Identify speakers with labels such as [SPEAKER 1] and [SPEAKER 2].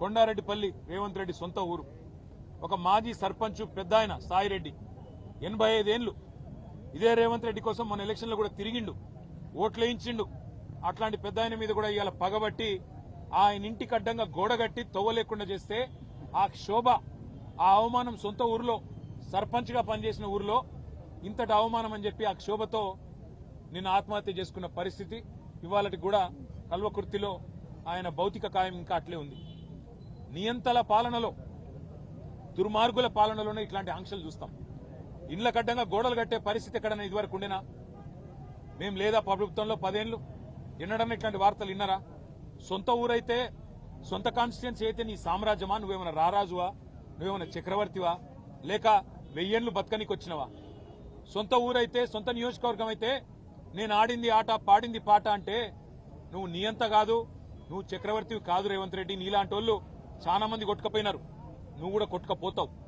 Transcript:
[SPEAKER 1] కొండారెడ్డిపల్లి రేవంత్ రెడ్డి సొంత ఊరు. ఒక మాజీ సర్పంచ్ పెద్ద ఆయన సాయిరెడ్డి. ఎనభై ఐదేళ్ళు ఇదే రేవంత్ రెడ్డి కోసం మన ఎలక్షన్లో కూడా తిరిగిండు. ఓట్లేయించిండు. అట్లాంటి పెద్ద ఆయన మీద కూడా ఇవాళ పగబట్టి ఆయన ఇంటికి అడ్డంగా గోడ కట్టి చేస్తే ఆ క్షోభ ఆ అవమానం సొంత ఊరిలో సర్పంచ్గా పనిచేసిన ఊరిలో ఇంతటి అవమానం అని చెప్పి ఆ క్షోభతో నిన్న ఆత్మహత్య చేసుకున్న పరిస్థితి ఇవాళటి కూడా కల్వకుర్తిలో ఆయన భౌతిక కాయం ఇంకా అట్లే ఉంది. నియంతల పాలనలో దుర్మార్గుల పాలనలోనే ఇట్లాంటి ఆంక్షలు చూస్తాం. ఇండ్ల కడ్డంగా గోడలు కట్టే పరిస్థితి ఎక్కడైనా ఇదివరకు ఉండేనా మేం లేదా ప్రభుత్వంలో పదేళ్ళు వినడం ఇట్లాంటి వార్తలు విన్నారా? సొంత ఊరైతే సొంత కాన్స్టిట్యున్సీ అయితే నీ సామ్రాజ్యమా? నువ్వేమైనా రారాజువా? నువ్వేమైనా చక్రవర్తివా? లేక వెయ్యేళ్ళు బతకనికి వచ్చినవా సొంత ఊరైతే సొంత నియోజకవర్గం అయితే నేను ఆడింది ఆట పాడింది పాట అంటే నువ్వు నీయంత కాదు నువ్వు చక్రవర్తివి కాదు రేవంత్ రెడ్డి నీలాంటి వాళ్ళు చాలా మంది కొట్టుకపోయినారు. నువ్వు కూడా కొట్టుకపోతావు.